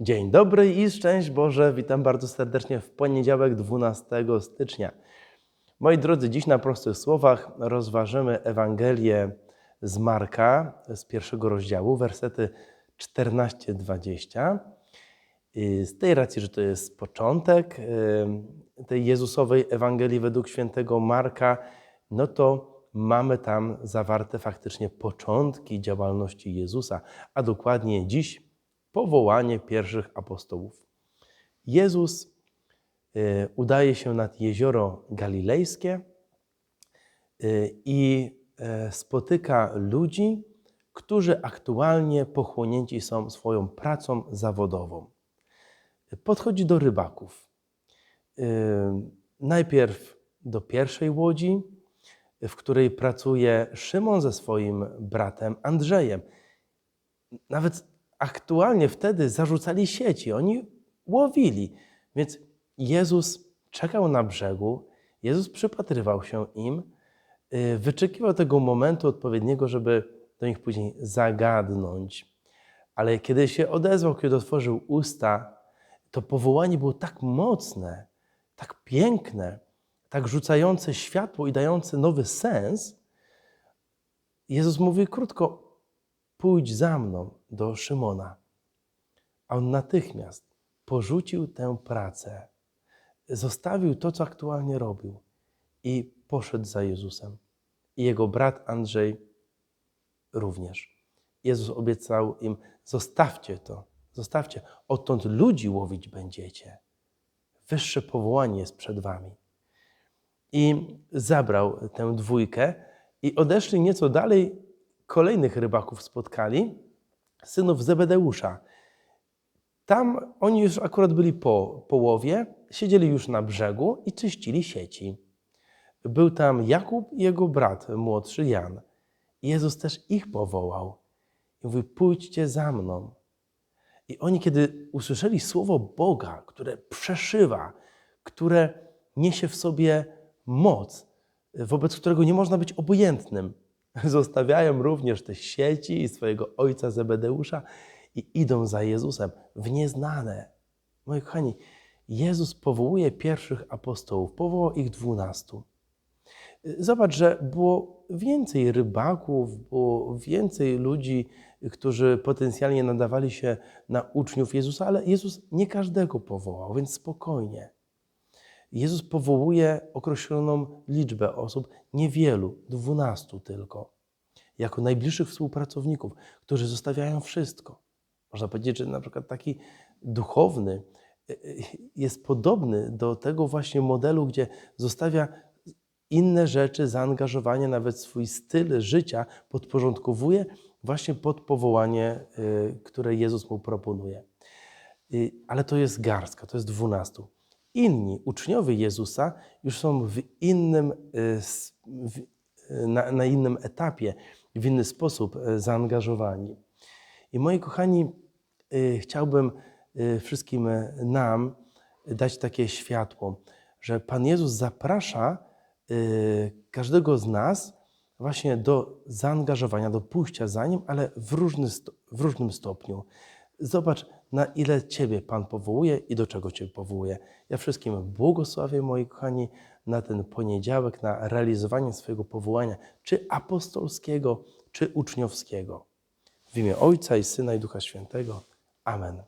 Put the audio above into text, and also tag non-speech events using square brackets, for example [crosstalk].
Dzień dobry i szczęść Boże. Witam bardzo serdecznie w poniedziałek 12 stycznia. Moi drodzy, dziś na prostych słowach rozważymy Ewangelię z Marka z pierwszego rozdziału, wersety 14-20. I Z tej racji, że to jest początek y, tej Jezusowej Ewangelii według świętego Marka, no to mamy tam zawarte faktycznie początki działalności Jezusa, a dokładnie dziś powołanie pierwszych apostołów. Jezus y, udaje się nad jezioro galilejskie y, i e, spotyka ludzi, którzy aktualnie pochłonięci są swoją pracą zawodową. Podchodzi do rybaków. Y, Najpierw do pierwszej łodzi, w której pracuje Szymon ze swoim bratem Andrzejem. Nawet aktualnie wtedy zarzucali sieci, oni łowili. Więc Jezus czekał na brzegu, Jezus przypatrywał się im, y, wyczekiwał tego momentu odpowiedniego, żeby do nich później zagadnąć. Ale kiedy się odezwał, kiedy otworzył usta, to powołanie było tak mocne, tak piękne, tak rzucające światło i dające nowy sens. Jezus mówi krótko: pójdź za mną do Szymona. A on natychmiast porzucił tę pracę, zostawił to, co aktualnie robił i poszedł za Jezusem. I jego brat Andrzej również. Jezus obiecał im: zostawcie to, zostawcie, odtąd ludzi łowić będziecie. Wyższe powołanie jest przed wami. I zabrał tę dwójkę i odeszli nieco dalej. Kolejnych rybaków spotkali, synów Zebedeusza. Tam oni już akurat byli po połowie, siedzieli już na brzegu i czyścili sieci. Był tam Jakub i jego brat młodszy Jan. Jezus też ich powołał. I mówi: Pójdźcie za mną. I oni, kiedy usłyszeli słowo Boga, które przeszywa, które niesie w sobie moc, wobec którego nie można być obojętnym, [laughs] zostawiają również te sieci i swojego ojca Zebedeusza i idą za Jezusem w nieznane. Moi kochani, Jezus powołuje pierwszych apostołów, powołał ich dwunastu. Zobacz, że było więcej rybaków, było więcej ludzi, którzy potencjalnie nadawali się na uczniów Jezusa, ale Jezus nie każdego powołał, więc spokojnie. Jezus powołuje określoną liczbę osób, niewielu, dwunastu tylko, jako najbliższych współpracowników, którzy zostawiają wszystko. Można powiedzieć, że na przykład taki duchowny y, y, jest podobny do tego właśnie modelu, gdzie zostawia inne rzeczy, zaangażowanie, nawet swój styl życia podporządkowuje właśnie pod powołanie, y, które Jezus mu proponuje. Ale to jest garstka, to jest dwunastu. Inni uczniowie Jezusa już są w innym, s- w- y, na, na innym etapie, w inny sposób y, zaangażowani. I moi kochani, chciałbym wszystkim nam dać takie światło, że Pan Jezus zaprasza każdego z nas właśnie do zaangażowania, do pójścia za Nim, ale w, różny w różnym stopniu. Zobacz, na ile Ciebie Pan powołuje i do czego Cię powołuje. Ja wszystkim błogosławię, moi kochani, na ten poniedziałek, na realizowanie swojego powołania, czy apostolskiego, czy uczniowskiego. W imię Ojca i Syna i Ducha Świętego. Amen.